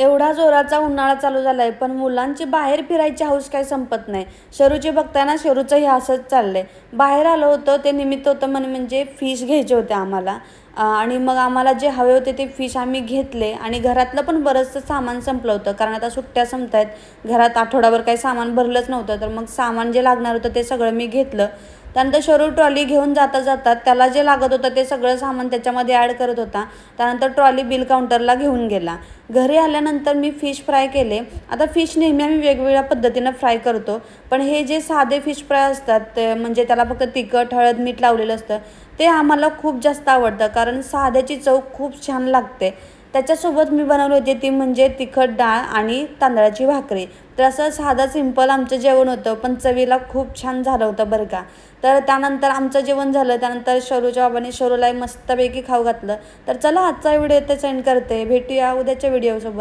एवढा जोराचा उन्हाळा चालू झाला आहे पण मुलांची बाहेर फिरायची हौस काही संपत नाही. शरूची बघताना शरूचंही असंच चाललंय. बाहेर आलं होतं ते निमित्त होतं म्हण म्हणजे फिश घ्यायचे होते आम्हाला. आणि मग आम्हाला जे हवे होते ते फिश आम्ही घेतले. आणि घरातलं पण बरंचसं सामान संपलं होतं कारण आता सुट्ट्या संपत आहेत घरात आठवडाभर काही सामान भरलंच नव्हतं तर मग सामान जे लागणार होतं ते सगळं मी घेतलं. त्यानंतर शरू ट्रॉली घेऊन जाता जाता त्याला जे लागत होतं ते सगळं सामान त्याच्यामध्ये ॲड करत होता. त्यानंतर ट्रॉली बिल काउंटरला घेऊन गेला. घरी आल्यानंतर मी फिश फ्राय केले. आता फिश नेहमी आम्ही वेगवेगळ्या पद्धतीनं फ्राय करतो. पण हे जे साधे फिश फ्राय असतात ते म्हणजे त्याला फक्त तिखट हळद मीठ लावलेलं असतं. ते आम्हाला खूप जास्त आवडतं कारण साध्याची चव खूप छान लागते. त्याच्यासोबत मी बनवली होती ती म्हणजे तिखट डाळ आणि तांदळाची भाकरी. तर असं साधं सिंपल आमचं जेवण होतं पण चवीला खूप छान झालं होतं बरं का. तर त्यानंतर आमचं जेवण झालं त्यानंतर शरूच्या बाबाने शरूला मस्तपैकी खाऊ घातलं. तर चला आजचा व्हिडिओ इथे सेंड करते. भेटूया उद्याच्या व्हिडिओसोबत.